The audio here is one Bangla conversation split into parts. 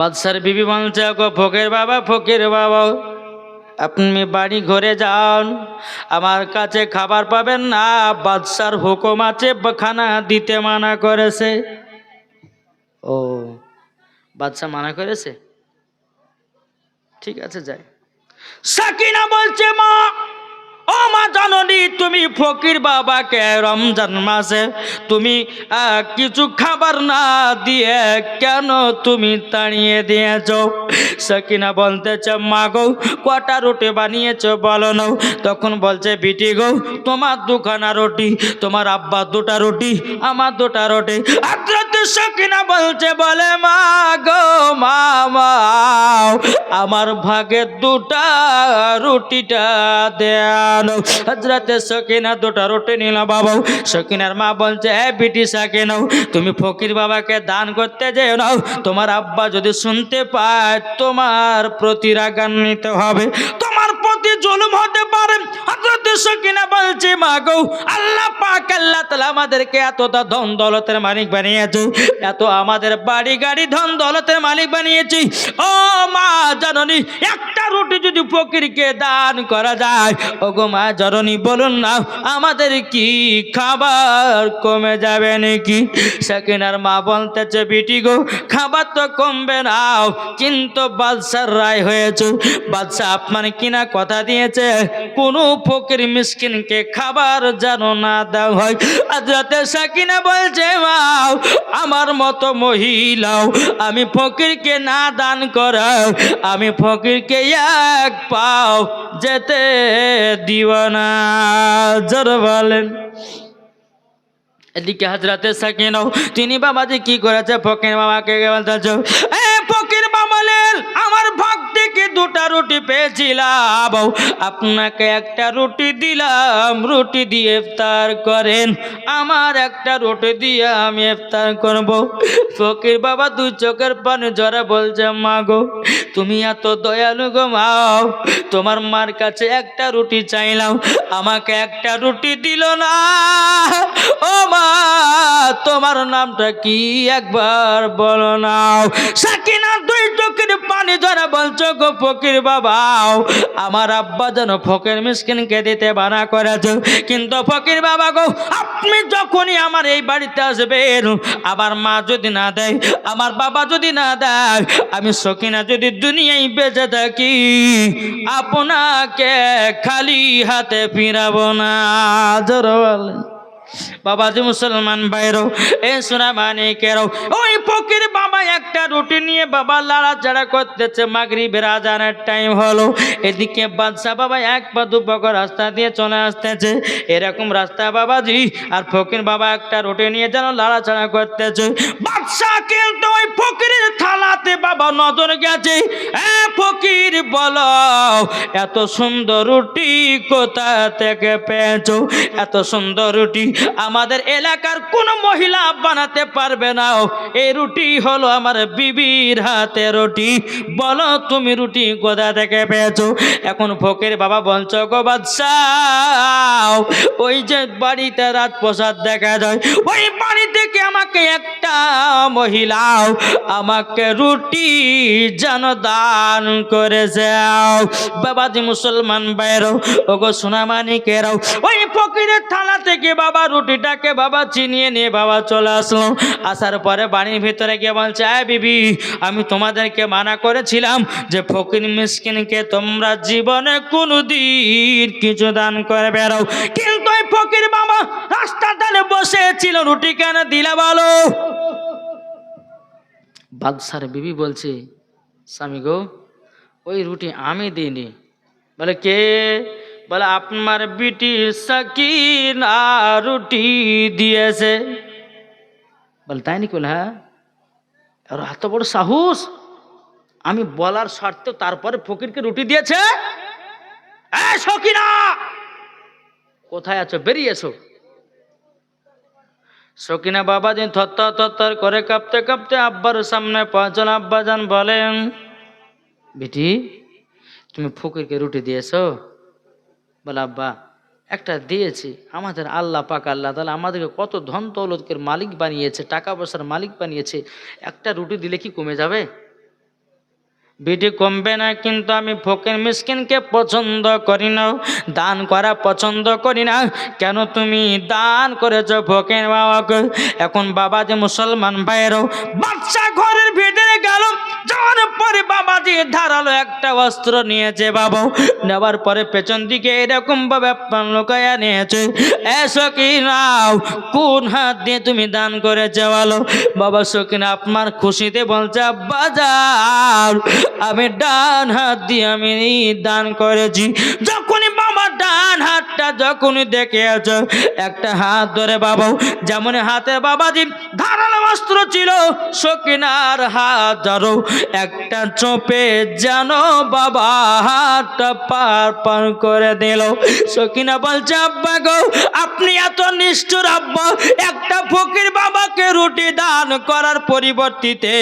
বাদশার বিবি বলছে, গো ফকির বাবা ফকির বাবা, আপনি বাড়ি ঘরে যান। আমার কাছে খাবার পাবেন না। বাদশার হুকুম আছে খানা দিতে মানা করেছে। ও বাদশা মানা করেছে? ঠিক আছে, যাই। সাকিনা বলছে, মা ও মা জাননি, তুমি ফকির বাবাকে রমজান মাসে তুমি কিছু খাবার না দিয়ে কেন তুমি তাড়িয়ে দিয়েছ? সাকিনা বলতেছে, মা গো, কটা রুটি বানিয়েছ বলো না? তখন বলছে, বিটি গো, তোমার দুখানা রুটি, তোমার আব্বা দুটা রুটি, আমার দুটা রুটি। আদ্রাতে সাকিনা বলছে, বলে, মা গো মা মা আমার ভাগে দুটা রুটিটা দেন হজরতে সকিনা দুটা রুটি নিলাম বাবু। সকিনার মা বলছে, এ বিটি সাকিন, তুমি ফকির বাবাকে দান করতে যেও নাও তোমার আব্বা যদি শুনতে পায়, তোমার প্রতি রাগান্বিত হবে। প্রতি জুলুম হতে পারে। হজরতে সকিনা বলছে, মা গো, আল্লাহ পাক, আল্লাহ তালা আমাদেরকে এতটা ধন দৌলতের মালিক বানিয়েছে, এত আমাদের বাড়ি গাড়ি ধন দৌলতের মালিক বানিয়েছি। ও মা জননী, একটা রুটি যদি ফকিরকে দান করা যায় ও গো মা জননী, বলুন না, আমাদের কি খাবার কমে যাবে নাকি? সেকেন্ডার মা বলতেছে, বিটি গো, খাবার তো কমবে না কিন্তু বাদশার রায় হয়েছে। বাদশাহ আপনার কিনা কথা দিয়েছে, কোনো ফকির মিসকিনকে খাবার যেন না দেওয়া হয়। আজরাতে সাকিনা বলছে মা আমার মতো মহিলাও, আমি ফকিরকে না দান করাও, আমি ফকিরকে এক পাও যেতে দিব না। জোর বলেন। এদিকে হাজরাতে সাকিনাও, তিনি বাবাজি কি করেছে? ফকির বাবাকে বলতেছে? এ ফকির বাবালের আমার থেকে দুটা রুটি পেয়েছিলাম। আপনাকে একটা রুটি দিলাম, রুটি দিয়ে ইফতার করেন। আমার একটা রুটি দিয়ে আমি ইফতার করব। ফকির বাবা দুই চোখের পানি জরা বলছে, মা গো, তুমি এত দয়ালু গো মাও তোমার মার কাছে একটা রুটি চাইলাম, আমাকে একটা রুটি দিল না। ও মা, তোমার নামটা কি একবার বলো নাও। সাকিনা দুই চোখের পানি জরা বলছো, গো ফকির বাবাও, আমার আব্বা যেন ফকির মিসকিনকে দিতে বানা করেছে। কিন্তু ফকির বাবা গো, আপনি যখনই আমার এই বাড়িতে আসবেন, আমার মা যদি না দেয়, আমার বাবা যদি না দেয়, আমি সকিনা যদি দুনিয়ায় বেঁচে থাকি, আপনাকে খালি হাতে ফিরাবো না। বাবাজি মুসলমান ভাইরও এ সোনা মানিকেরও ওই ফকির বাবা একটা রুটি নিয়ে বাবা লাড়াচাড়া করতেছে, মাগরিবের আজানের টাইম হলো। এদিকে বাদশা বাবা এক পা দু পা করে রাস্তা দিয়ে চলে আসতেছে। এরকম রাস্তা বাবাজি, আর ফকির বাবা একটা রুটি নিয়ে যেন লাড়াচাড়া করতেছে। বাদশা কিন্তু ওই ফকিরের থালাতে বাবা নজর গেছে। এ ফকির বলো, এত সুন্দর রুটি কোথা থেকে পেয়েছ? এত সুন্দর রুটি আমাদের এলাকার কোনো মহিলা বানাতে পারবে না। এই রুটি হলো আমার বিবির হাতে রুটি। বলো তুমি রুটি কোথা থেকে পেয়েছ? এখন ফকির বাবা বলছ গো ওই যে বাড়িতে রাত প্রসাদ দেখা যায়, ওই বাড়ি থেকে আমাকে একটা মহিলা আমাকে রুটি যেন দান করে যাও বাবাজি মুসলমান বাইরও ওগো সোনামানিকেরাও, ওই ফকিরের থালা থেকে বাবা রুটিটাকে বাবা চিনিয়ে নিয়ে বাবা চলে আসলো। আসার পরে বাড়ির ভিতরে গিয়ে বলছে, আয় বিবি, আমি তোমাদেরকে মানা করেছিলাম যে ফকির মিসকিনকে তোমরা জীবনে কোনো দিন কিছু দান করে বেরো কিন্তু ওই ফকির বাবা রাস্তা ধারে বসেছিল, রুটি কেন দিলা বলো? বাদশার বিবি বলছে, স্বামী গো, ওই রুটি আমি দিইনি। বলে, কে? বলে, আপনার বিটি সাকিনা রুটি দিয়েছে। বলে, তাই নাকি হ্যাঁ? আর, এত বড় সাহস? আমি বলার শর্তে তারপরে ফকিরকে রুটি দিয়েছে? সকিনা! কোথায় আছো? বেরিয়ে এসো। সকিনা বাবা দিন থর থর করে কাঁপতে কাঁপতে আব্বার সামনে পৌঁছল আব্বাজান বলেন, বেটি, তুমি ফকিরকে রুটি দিয়েছ? বলে, আব্বা, একটা দিয়েছি। আমাদের আল্লাহ পাক, আল্লাহ তাহলে আমাদেরকে কত ধন দৌলতকের মালিক বানিয়েছে টাকা পয়সার মালিক বানিয়েছে। একটা রুটি দিলে কি কমে যাবে? বিটি কমবে না, কিন্তু আমি ফকির মিসকিনকে পছন্দ করি না। দান করা পছন্দ করি না। কেন তুমি দান করেছ ফকির বাবাকে? এখন বাবা যে মুসলমান ভাইয়েরও বাচ্চা ঘরের ভিতরে গেল। যাওয়ার পরে বাবাজি ধারালো একটা অস্ত্র নিয়েছে বাবা। নেওয়ার পরে পেছন দিকে এরকম ভাবে লোকায়া নিয়েছে। এসো কি নাও, কোন হাত দিয়ে তুমি দান করেছে বলো? বাবা সকিনা আপনার খুশিতে বলছে যাও আমি ডান হাত দিয়ে আমি দান করেছি। যখনই বাবা ডান হাতটা যখনই দেখে আছো একটা হাত ধরে বাবা যেমন হাতে বাবাজি ধারালো অস্ত্র ছিল, সকিনার হাত ধরো একটা চোপে যেন বাবা হাতটা পার পার করে দিল। সকিনা বলছে, আব্বা গো, আপনি এত নিষ্ঠুর আব্বা। একটা ফকির বাবাকে রুটি দান করার পরিবর্তিতে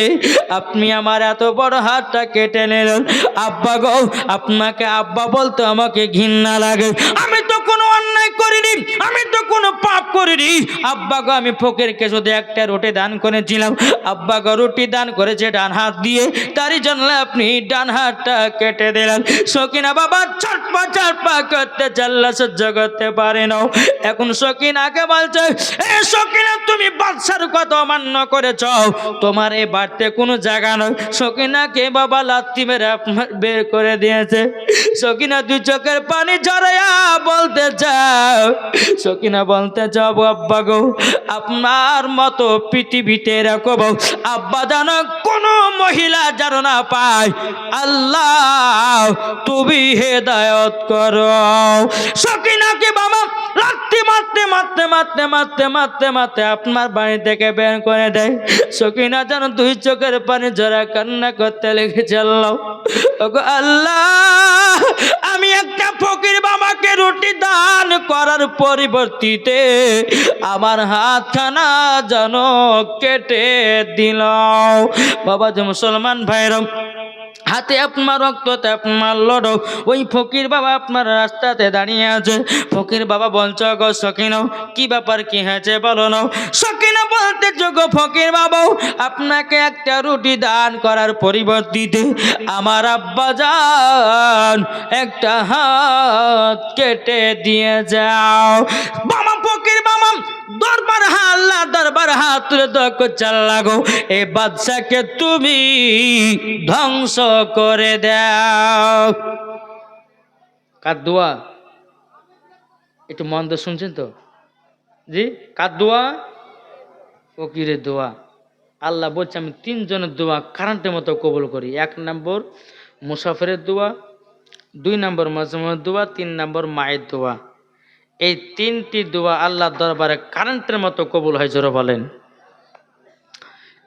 আপনি আমার এত বড় হাতটা কেটে নিলেন। আব্বা গো, আপনাকে আব্বা বলতে আমাকে ঘৃণা লাগে। আমি তো কোনো অন্যায় করিনি, আমি তো কোনো পাপ করিনি। আব্বা আমি ফকিরকে শুধু একটা রুটি দান করেছিলাম। আব্বা রুটি দান করেছে ডান হাত দিয়ে। তারই জন্য আপনি ডান হাতটা কেটে দিলেন। সকিনা বাবা চটপা চটপা করতে চাল্লা সহ্য করতে পারে না। এখন সকিনাকে বলছে, এ সকিনা, তুমি বাদশার কথা অমান্য করেছ। তোমার এই বাড়িতে কোনো জায়গা নয় সকিনাকে বাবা লাত্তি মেরে বের করে দিয়েছে। সকিনা দুই চোখের পানি ঝরাইয়া বলতে চাও সকিনা বলতে চাও আব্বা গো, আপনার মতো পৃথিবীতে এরকম আব্বা যেন কোনো মহিলা যেন না পায়। আল্লাহ, তুমি হেদায়ত করো। সকিনাকে বাবা লাত্তি মারতে মারতে মারতে মারতে আপনার বাড়ি থেকে বের করে দেয়। সকিনা যেন দুই চোখের পানি জরা কান্না করতে লেগেছে, আল্লাহ। ওগো আল্লাহ, আমি একটা ফকির বাবাকে রুটি দান করার পরিবর্তিতে আমার হাতখানা যেন কেটে দিল। বাবা যে মুসলমান ভাইরম হাতে আপনার রক্ততে আপনার লড়ো। ওই ফকির বাবা আপনার রাস্তাতে দাঁড়িয়ে আছে। ফকির বাবা বলছ, গো সকিন, কি ব্যাপার, কি হয়েছে বলো না সকিন বলতে গো ফকির বাবাও আপনাকে একটা রুটি দান করার পরিবর্তিতে আমার আব্বা যান একটা হাত কেটে দিয়ে যাও। বাবা দরবার হাল্লা দরবার হাত তুলে দক্ষ চাল লাগো এই বাদশাকে তুমি ধ্বংস করে দাও। কার দোয়া? একটু মন দিয়ে শুনছেন তো? জি, কার দোয়া? ফকিরের দোয়া। আল্লাহ বলছে, আমি তিনজনের দোয়া কারেন্টের মতো কবল করি। এক নম্বর মুসাফিরের দোয়া, দুই নম্বর মজমুর দোয়া, তিন নম্বর মায়ের দোয়া। এই তিনটি দোয়া আল্লাহর দরবারে কারেন্টের মতো কবুল হয়, জোরে বলেন।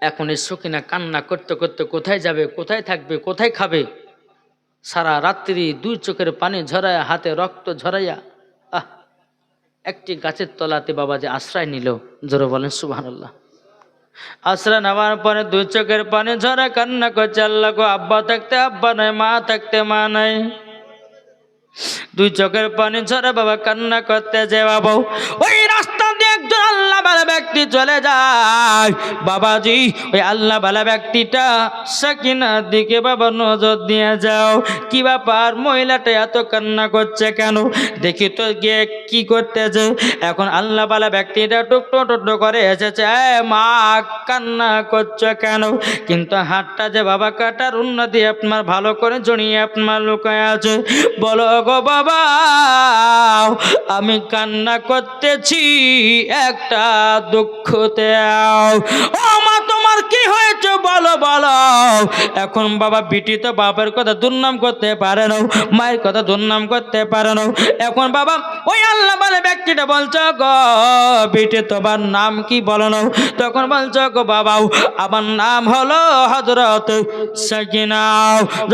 এখন এই সকিনা কান্না করতে করতে কোথায় যাবে, কোথায় থাকবে, কোথায় খাবে? সারা রাত্রি দুই চোখের পানি ঝরাইয়া হাতে রক্ত ঝরাইয়া, আহ, একটি গাছের তলাতে বাবা যে আশ্রয় নিল, জোরে বলেন, সুবহানাল্লাহ। আশ্রয় নেওয়ার পরে দুই চোখের পানি ঝরা, কান্না করছে, আল্লাহ গো, আব্বা থাকতে আব্বা নাই মা থাকতে মা নাই দুই চোখের পানি ঝরে বাবা কান্না করতে যে বাবু ওই রাস্তা দিয়ে একজন বালা ব্যক্তি চলে যায়। বাবাজি, ওই আল্লাহ বালা ব্যক্তিটা সাকিনার দিকে বাবা নজর দিয়ে যাও। কি ব্যাপার, মহিলাটা এত কান্না করছে কেন? দেখি তো গিয়ে কি করতেছে। এখন আল্লাহ বালা ব্যক্তিটা টুকটো টুকটো করে এসেছে, এ মা, কান্না করছ কেন? কিন্তু হাতটা যে বাবা কাটার উন্নতি আপনার ভালো করে জড়িয়ে আপনার লুকায় আছে। বলো গো বাবা, আমি কান্না করতেছি একটা ও তোমার কি হয়েছে বলো বলো। এখন বাবা বিটি তো বাবার কথা দুর্নাম করতে পারে না, মায়ের কথা দুর্নাম করতে পারে না। এখন বাবা ওই আল্লাহ বলে ব্যক্তিটা বলছো গো, বিটি তোমার নাম কি বলো না? তখন বলছো গো, বাবা, আমার নাম হলো হজরত সাকিনা।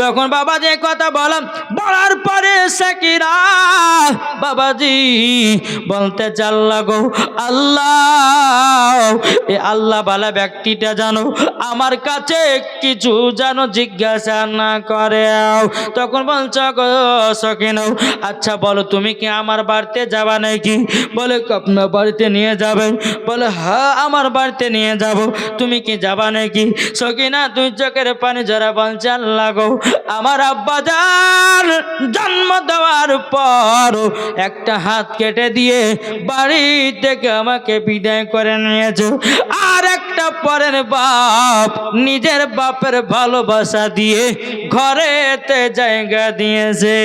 যখন বাবা যে কথা বলাম বলার পরে সাকিনা, বাবাজি বলতে চাল্লা গো, আল্লাহ, এ আল্লাহ বালা ব্যক্তিটা জানো, আমার আমার কাছে কিছু যেন জিজ্ঞাসা না করে তখন বলছো, গো সকিন আচ্ছা বলো, তুমি কি আমার বাড়িতে যাবা নাকি? বলে, আপনার বাড়িতে নিয়ে যাবে। বলে হ্যাঁ আমার বাড়িতে নিয়ে যাব। তুমি কি যাবা নাকি? সকিনা তুই চোখের পানি জরা বলছে, আল্লাহ গো, আমার আব্বা যান জন্ম দেওয়ার পর একটা হাত কেটে দিয়ে বাড়ি থেকে আমাকে বিদায় করে নিয়েছে। আর একটা পরের বাপ নিজের বাপের ভালোবাসা দিয়ে ঘরেতে জায়গা দিয়েছে।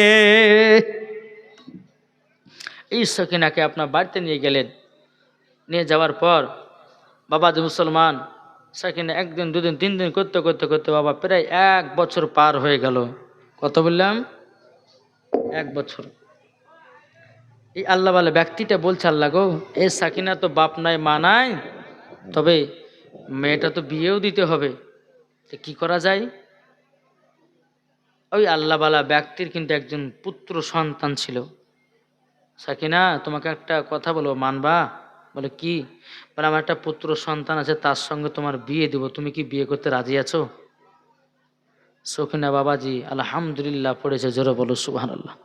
এই সকিনাকে আপনার বাড়িতে নিয়ে গেলেন? নিয়ে যাওয়ার পর বাবা যে মুসলমান সেখানে একদিন, দুদিন তিন দিন করতে করতে করতে বাবা প্রায় এক বছর পার হয়ে গেল। কত বললাম? এক বছর। এই আল্লাহ বলে ব্যক্তিটা বলছে আল্লাহ গো, এ সাকিনা তো বাপ নাই, মা নাই, তবে মেয়েটা তো বিয়েও দিতে হবে। তো কি করা যায়? ওই আল্লাহওয়ালা ব্যক্তির কিন্তু একজন পুত্র সন্তান ছিল। সাকিনা, তোমাকে একটা কথা বলো মানবা? বলে, কি? বলে, আমার একটা পুত্র সন্তান আছে, তার সঙ্গে তোমার বিয়ে দেবো। তুমি কি বিয়ে করতে রাজি আছো? সখিনা বাবাজি, আলহামদুলিল্লাহ, পড়েছে, জোরে বলো সুবাহ আল্লাহ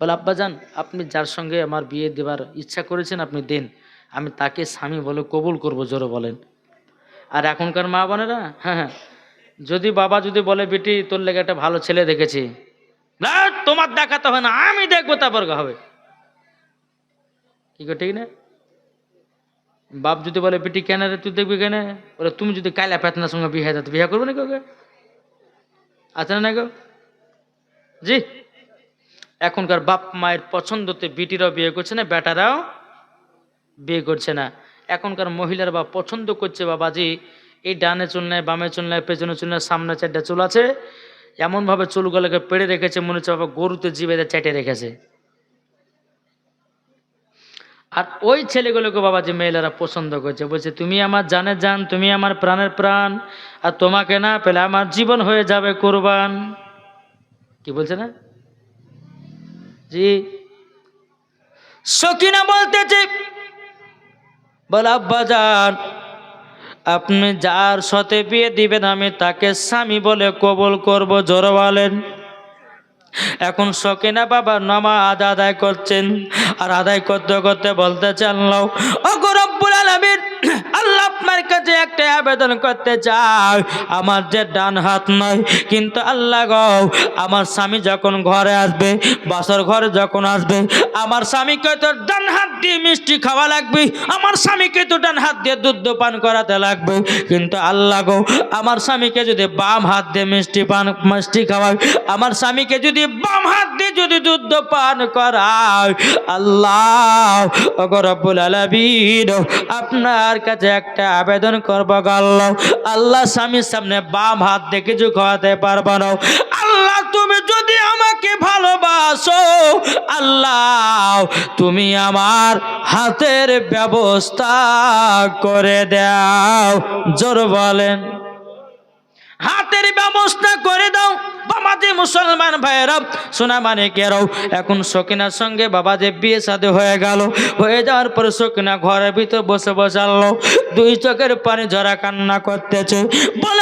বলে, আব্বাজান, আপনি যার সঙ্গে আমার বিয়ে দেবার ইচ্ছা করেছেন, আপনি দেন। আমি তাকে স্বামী বলে কবুল করব, জোরে বলেন। আর এখনকার মা বোনেরা হ্যাঁ হ্যাঁ। যদি বাবা যদি বলে, বেটি, তোর লেগে একটা ভালো ছেলে দেখেছি। না, তোমার দেখাতে হবে না, আমি দেখব, তারপর হবে। কি ঠিক না? বাপ যদি বলে, বেটি, কেন রে, তুই দেখবি কেন? বলে, তুমি যদি কায়লা পেতনার সঙ্গে বিয়ে তো বিয়ে করবে না কাউকে আছে না গো? জি। এখনকার বাপ মায়ের পছন্দতে, বিটিরাও বিয়ে করছে না, বেটারাও বিয়ে করছে না। এখনকার মহিলার বা পছন্দ করছে বাবাজি এই ডানে চুল নেয় বামে চুল নেয় পেছনে চুল নেয় সামনে চারটা চুল আছে, এমনভাবে চুলগুলোকে পেড়ে রেখেছে, মনে হচ্ছে বাবা গরুতে জিবেদে চেটে রেখেছে। আর ওই ছেলেগুলোকে বাবা যে মেয়েরা পছন্দ করছে, বলছে, তুমি আমার জানে জান, তুমি আমার প্রাণের প্রাণ, আর তোমাকে না পেলে আমার জীবন হয়ে যাবে কোরবান। কি বলছে না? জি সকিনা বলতেছে বল, আব্বা যান আপনি যার সাথে বিয়ে দিবেন, আমি তাকে স্বামী বলে কবল করব। জোর বলেন। এখন সকিনা বাবা নামাজ আদায় করছেন, আর আদায় করতে করতে বলতে চানলাম ও কাছে একটা আবেদন করতে চাই, আমার যে ডান হাত নয় কিন্তু আল্লাহ গো, আমার স্বামী যখন ঘরে আসবে, বাসর ঘরে যখন আসবে, আমার স্বামীকে তো ডান হাত দিয়ে মিষ্টি খাওয়া লাগবে, আমার স্বামীকে তো ডান হাত দিয়ে দুধ পান করাতে লাগবে। কিন্তু আল্লাহ গো, আমার স্বামীকে যদি বাম হাত দিয়ে মিষ্টি পান, মিষ্টি খাওয়ায়, আমার স্বামীকে যদি বাম হাত দিয়ে যদি দুধ পান করায়, আল্লাহ রব্বুল আলামিন, আপনার কাছে একটা আবেদন করব আল্লাহ। আল্লাহ স্বামীর সামনে বাম হাত দিয়ে কিছু খাওয়াতে পারব না। আল্লাহ, তুমি যদি আমাকে ভালোবাসো, আল্লাহ, তুমি আমার হাতের ব্যবস্থা করে দাও। জোর বলেন। হাতের ব্যবস্থা করে দাও। বাবাজি মুসলমান ভাইয়েরা সোনা মানে কেরাও এখন সকিনার সঙ্গে বাবা যে বিয়ে সাথে হয়ে গেল। হয়ে যাওয়ার পরে সকিনা ঘরের ভিতর বসে বসালো দুই চোখের পানি ঝরা কান্না করতেছে। বল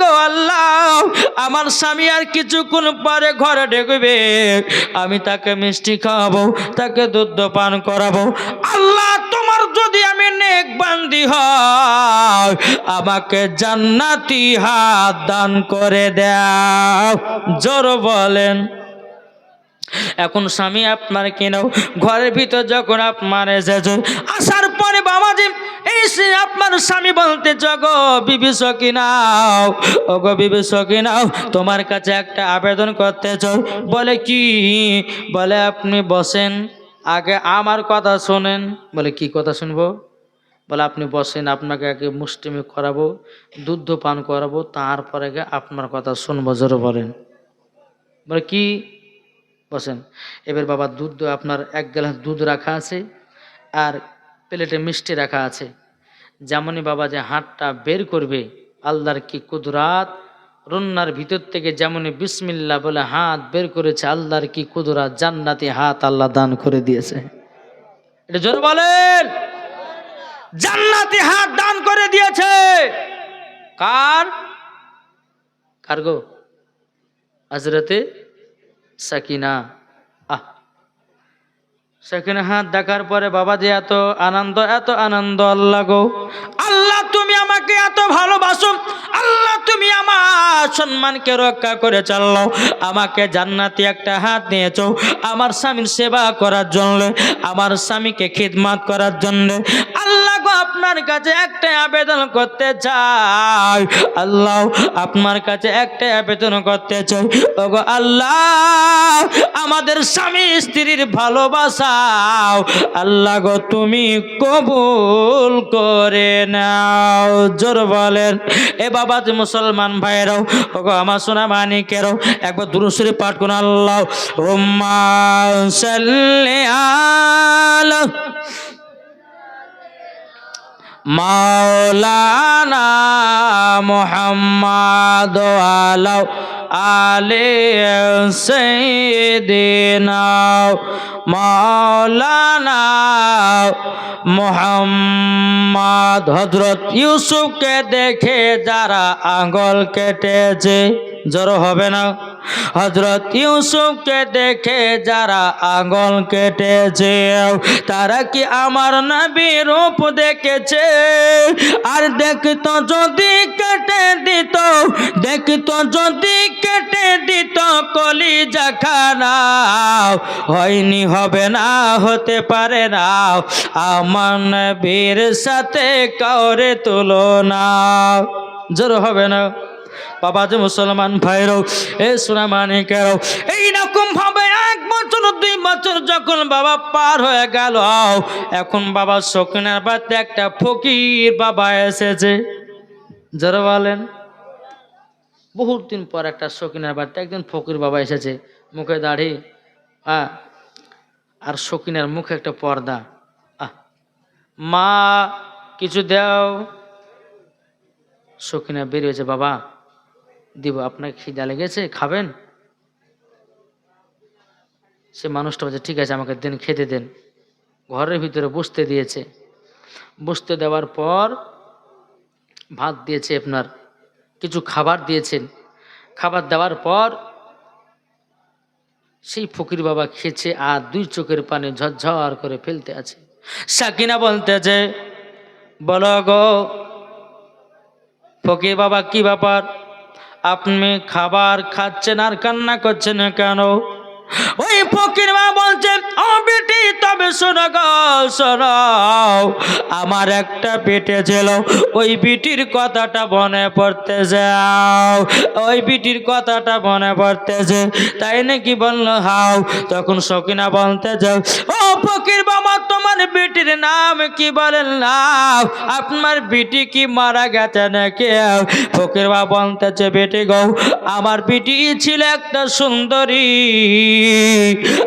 গো, আল্লাহ, আমার স্বামী আর কিছুক্ষণ পরে ঘরে ঢেকবে। আমি তাকে মিষ্টি খাওয়াবো, তাকে দুধ পান করাবো। আল্লাহ, তোমার যদি আমি নেক বান্দি হয়, আমাকে জান্নাতি হাত দান করে দাও। জোর বলেন। এখন স্বামী আপনার কেনাও ঘরের ভিতর যখন আপনার এসেছে, আসার পরে বাবাজি এই সে আপনার স্বামী বলতে গো বিবি সকিনাও ও গো বিবি সকিনাও তোমার কাছে একটা আবেদন করতে চাও বলে কি? বলে, আপনি বসেন, আগে আমার কথা শোনেন। বলে, কি কথা শুনব? বলে, আপনি বসেন, আপনাকে আগে মুষ্টিমি করাবো, দুধ পান করাবো, তারপরে গিয়ে আপনার কথা শুনব। জোরে বলেন। বলে, কি? বসেন, এবার বাবা, দুধ আপনার এক গ্লাস দুধ রাখা আছে আর প্লেটে মিষ্টি রাখা আছে। যেমনই বাবা যে হাতটা বের করবে, আল্লাহর কি কুদরাত? রন্নার ভিতর থেকে যেমনই বিসমিল্লা বলে হাত বের করেছে, আল্লাহর কি কুদরাত? জান্নাতি হাত আল্লাহ দান করে দিয়েছে। এটা জোর বলেন! জান্নাতি হাত দান করে দিয়েছে। কার? কার গো? হজরতে সাকিনা। সেখানে হাত দেখার পরে বাবা যে এত আনন্দ এত আনন্দ, আল্লাহ গো। আল্লাহ, তুমি আমাকে এত ভালোবাসো। আল্লাহ, তুমি আমার সম্মানকে রক্ষা করে চাল্লাও আমাকে জান্নাতি একটা হাত নিয়েছ আমার স্বামীর সেবা করার জন্য, আমার স্বামীকে খিদমাত করার জন্য। আল্লাহ গো, আপনার কাছে একটা আবেদন করতে চাই। আল্লাহ, আপনার কাছে একটা আবেদন করতে চাই। ওগো আল্লাহ, আমাদের স্বামী স্ত্রীর ভালোবাসাও আল্লাহ গো, তুমি কবুল করে নাও। জোর বলেন, এ বাবা মুসলমান ভাইরাও ওগো আমার সোনা মানিকেরও, একবার দুরুসুরি পাঠ করুন আল্লাহ। উম্মা সাল্লি আলা মাওলানা মোহাম্মদ আলাউ আলে সৈদিনা মৌলানা মোহাম্মদ হজরত ইউসুফকে দেখে যারা আঙ্গল কেটেছে জড়ো হবে না। হজরত ইউসুফকে দেখে যারা আঙ্গল কেটেছে তারা কি আমার নবী রূপ দেখেছে? আর দেখতো যদি কেটে দিত, দেখতো যদি কেটে দিত কলি জাখানা হয়নি হবে না, হতে পারে না। আমার নবীর সাথে কাউরে তুলনা। জোর হবে না। বাবা যে মুসলমান ভাইরাও এ সুনামানিকেরাও এইরকম ভাবে এক বছর, দুই বছর যখন বাবা পার হয়ে গেল, এখন বাবা শকিনের বাড়িতে একটা ফকির বাবা এসেছে। যারা বলেন। বহুত দিন পর একটা শকিনের বাড়িতে একদিন ফকির বাবা এসেছে, মুখে দাড়ি হ্যাঁ আর শকিনের মুখে একটা পর্দা। মা, কিছু দাও। শকিনা বেরিয়েছে বাবা। দিব, আপনাকে খিদা লেগেছে, খাবেন? সে মানুষটা বলছে, ঠিক আছে, আমাকে দেন, খেতে দেন। ঘরের ভিতরে বসতে দিয়েছে। বসতে দেওয়ার পর ভাত দিয়েছে আপনার, কিছু খাবার দিয়েছেন। খাবার দেওয়ার পর সেই ফকির বাবা খেয়েছে আর দুই চোখের পানি ঝরঝর করে ফেলতে আছে। সাকিনা বলতেছে, বলো গো, ফকির বাবা কি ব্যাপার? আপনি খাবার খাচ্ছেন আর কান্না করছেন কেন? ওই ফকির মা বলছে, ও বেটি, তবে শোনো গো, শোনো। আমার একটা পেটে ছিল, ওই বিটির কথাটা মনে পড়তে যাও ওই বিটির কথাটা মনে পড়তেছে। তাই নাকি বলল, হাও। তখন সকিনা বলতে যাও ও ফকির বাবা তোমার বিটির নাম কি বলেন নাও আপনার বিটি কি মারা গেছে নাকি? ফকির বাবা বলতেছে, বেটি গো, আমার বিটি ছিল একটা সুন্দরী।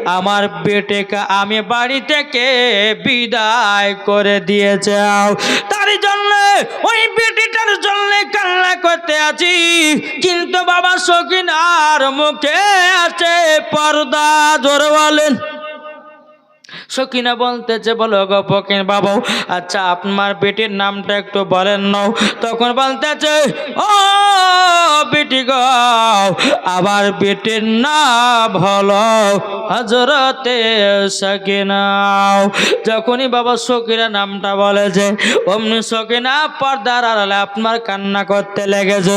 আমার বেটেকে আমি বাড়ি থেকে বিদায় করে দিয়েছে তার জন্য, ওই বেটিটার জন্য কান্না করতে আছি। কিন্তু বাবা সকিনার মুখে আছে পর্দা। জোর বলেন। সকিনা বলতেছে, বলো গো ফকির বাবু আচ্ছা আপনার বেটির নামটা একটু বলেন নাও তখন বলতেছে, ও বেটি গো আবার বেটির নাম হলো হজরতে সকিনাও যখনই বাবা সকিনা নামটা বলেছে, অমনি সকিনা পর্দার আড়ালে আপনার কান্না করতে লেগেছে।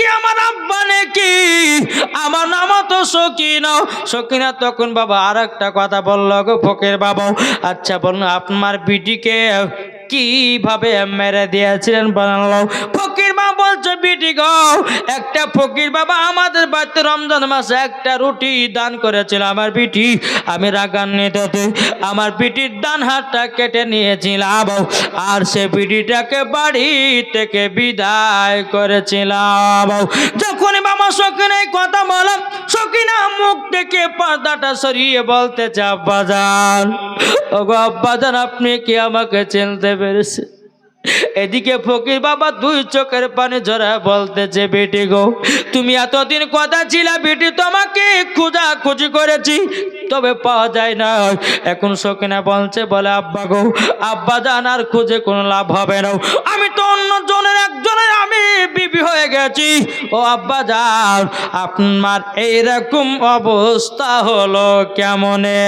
কি আমার আব্বা নাকি? আমার নাম তো সকিনা সকিনা তখন বাবা আর একটা কথা বলল, গো ফকের বাবা আচ্ছা বলুন, আপনার বিটিকে কীভাবে মেরে দিয়েছিলেন বানালো ফকির মা বলছে, বিটি গো, একটা ফকির বাবা আমাদের বাড়িতে রমজান মাসে একটা রুটি দান করেছিল। আমার বিটি, আমি রাগান্বিত হতে আমার বিটির ডান হাতটা কেটে নিয়েছিলাম আর সে বিটিটাকে বাড়ি থেকে বিদায় করেছিলাম। যখন বাবা সকিন কথা বললাম সকিনা মুখ থেকে পর্দাটা সরিয়ে বলতে চা আব্বাজান, ওগো আব্বাজান, আপনি কি আমাকে চিনতে পেরেছে এদিকে ফকির বাবা দুই চোখের পানি ঝরা বলতেছে, বেটি গো, তুমি এতদিন কথা ছিল? বেটি, তোমাকে খুঁজা খুঁজি করেছি, তবে পাওয়া যায় না। এখন সকিনা বলছে, বলে, আব্বা গো, আব্বা জানার খুঁজে কোনো লাভ হবে না। আমি তো অন্য জনের একজনের, আমি বিবি হয়ে গেছি। ও আব্বা যান আপনার এইরকম অবস্থা হলো কেমনে?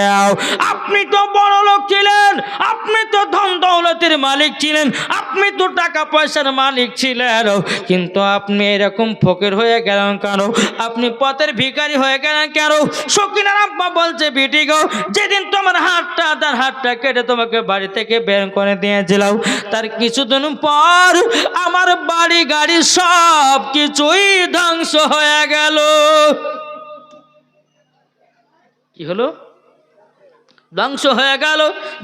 আপনি তো বড় লোক ছিলেন, আপনি তো ধন দৌলতের মালিক ছিলেন আপনি তো টাকা পয়সার মালিক ছিলেন, কিন্তু আপনি এরকম ফকির হয়ে গেলেন কেন? আপনি পথের ভিখারি হয়ে গেলেন কেন? সকিনার আব্বা বলছে, বিটি গো, যেদিন তোমার হাতটা, তার হাতটা কেটে তোমাকে বাড়ি থেকে বের করে দিয়েছিলাম। তার কিছুদিন পর আমার বাড়ি গাড়ি সব কিছুই ধ্বংস হয়ে গেল। কি হলো? ধ্বংস হয়ে গেল।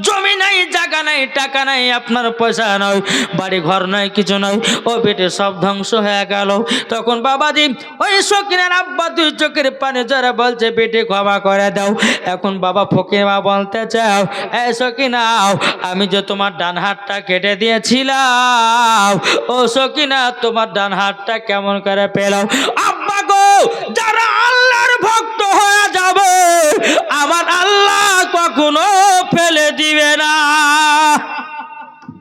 জমি নাই, জায়গা নাই, টাকা নাই, আপনার পয়সা নয় বাড়ি ঘর নয় কিছু নয় ও বেটে সব ধ্বংস হয়ে গেল। তখন বাবাজি, ওই শকিনের আব্বা, দুই চোখের পানি যারা বলছে, বেটে ক্ষমা করে দাও। এখন বাবা ফকির মা বলতে চাও এই সকিনাও আমি যে তোমার ডান হাতটা কেটে দিয়েছিলাম, ও সকিনা, তোমার ডান হাতটা কেমন করে পেলাম? আব্বা গো, যারা আল্লাহর ভক্ত হয়ে যাবে, আমার আল্লাহ কখনো ফেলে দিবে না।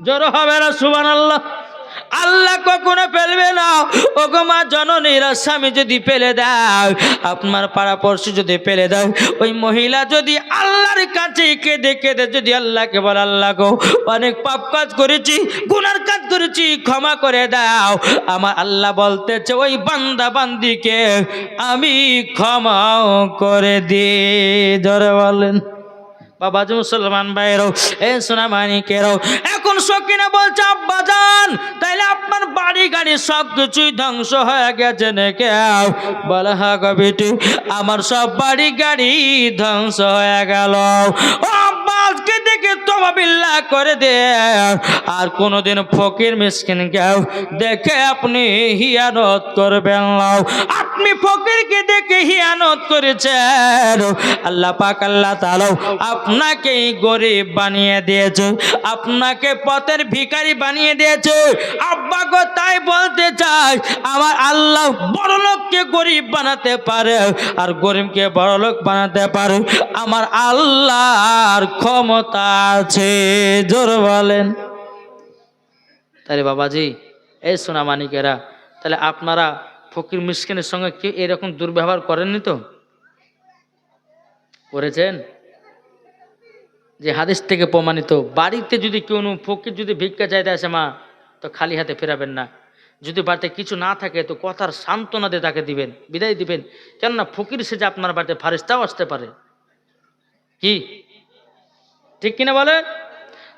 জোর হবে না সুবান আল্লাহ আল্লাহ কখনো ফেলবে না। ও গো মা, জননীর স্বামী যদি ফেলে দাও আপনার পাড়াপড়শি যদি ফেলে দাও ওই মহিলা যদি আল্লাহর কাছে কেঁদে কেঁদে যদি আল্লাহকে বল, আল্লাহ গো, অনেক পাপ কাজ করেছি, গুনার কাজ করেছি, ক্ষমা করে দাও। আমার আল্লাহ বলতেছে, ওই বান্দা বান্দিকে আমি ক্ষমা করে দিই। ধরে বলেন। বাবাজি মুসলমান ভাইয়েরও, এ সোনা মানিকেরও, এখন সকিনা বলছে, আব্বা যান তাইলে আপনার বাড়ি গাড়ি সব কিছুই ধ্বংস হয়ে গেছে নাকি বলে হ্যাঁ কবিটি বেটি, আমার সব বাড়ি গাড়ি ধ্বংস হয়ে গেল। ও দেখে তোমা বিল্লা করে দে। আর কোনোদিন ফকির মিসকিন কেউ দেখে আপনি হিয়ানত করবেন না। আপনি ফকিরকে দেখে হিয়ানত করেছেন। আল্লাহ পাক আল্লাহ তাআলা আপনাকে গরিব বানিয়ে দিয়েছে। আপনাকে পথের ভিখারি বানিয়ে দিয়েছে। আব্বা গো, তাই বলতে চাই, আমার আল্লাহ বড় লোককে গরিব বানাতে পারে আর গরিবকে বড় লোক বানাতে পারে। আমার আল্লাহর ক্ষমতা আছে, জোর বলেন। তাহলে বাবাজি, এই সোনা মানিকেরা, তাহলে আপনারা ফকির মিসকিনের সঙ্গে কি এরকম দুর্ব্যবহার করেননি তো? করেছেন? যে হাদিস থেকে প্রমাণিত, বাড়িতে যদি কোনো ফকির যদি ভিক্ষা চাইতে আসে মা, তো খালি হাতে ফেরাবেন না। যদি বাড়িতে কিছু না থাকে, তো কথার সান্ত্বনা দিয়ে তাকে দিবেন, বিদায় দিবেন। কেননা ফকির সে যে আপনার বাড়িতে ফারিস্তাও আসতে পারে। কি? ঠিক কিনা বলেন?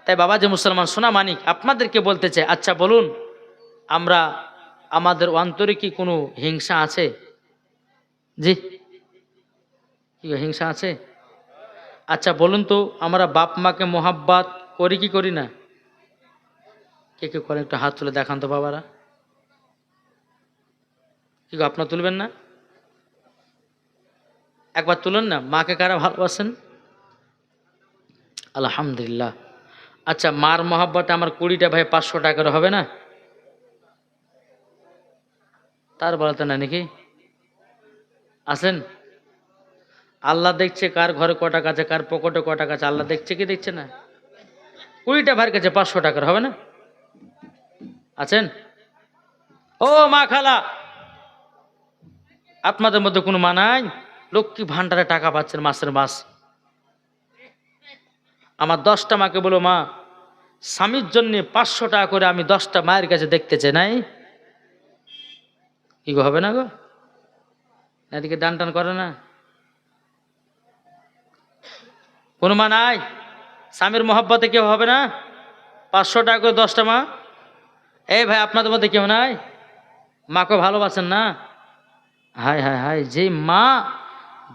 তাই বাবা যে মুসলমান সোনা মানিক, আপনাদেরকে বলতে চাই আচ্ছা বলুন, আমরা আমাদের অন্তরে কি কোনো হিংসা আছে? জি? কি হিংসা আছে? আচ্ছা বলুন তো, আমরা বাপ মাকে মোহাব্বাত করি কি করি না? কে কে করে একটু হাত তুলে দেখান তো বাবারা। কি আপনার তুলবেন না? একবার তুলেন না, মাকে কারা ভালোবাসেন? আলহামদুলিল্লাহ। আচ্ছা মার মহাব্বতে আমার কুড়িটা ভাই পাঁচশো টাকার হবে না? তার বলতে না নাকি? আসেন। আল্লাহ দেখছে কার ঘরে ক টাকা আছে, কার পকেটে ক টাকা আছে, আল্লাহ দেখছে কি দেখছে না? কুড়িটা ভাইয়ের কাছে পাঁচশো টাকার হবে না? আছেন? ও মা খালা! আপনাদের মধ্যে কোনো মা নাই? লক্ষ্মী ভান্ডারে টাকা পাচ্ছেন মাসের মাস। আমার দশটা মাকে বলো, মা, স্বামীর জন্য পাঁচশো টাকা করে আমি দশটা মায়ের কাছে দেখতে চাই। নাই। কি গো, হবে না গো? এদিকে দান টান করে না। কোনো মা নাই? স্বামীর মহব্বতে কেউ হবে না? পাঁচশো টাকা করে দশটা মা? এই ভাই, আপনাদের মধ্যে কেউ নাই? মাকে ভালোবাসেন না? হায় হায় হায় যে মা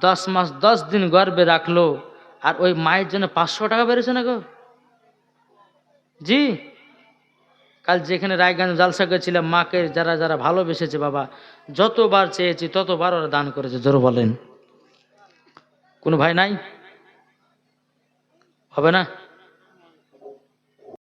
দশ মাস দশ দিন গর্বে রাখল আর ওই মায়ের জন্য পাঁচশো টাকা বেড়েছে না গো? জি। কাল যেখানে রায়গঞ্জ জালসা গেছিলাম, মাকে যারা যারা ভালোবেসেছে বাবা, যতবার চেয়েছি, ততবার ওরা দান করেছে, জোর বলেন। কোনো ভাই নাই? হবে না?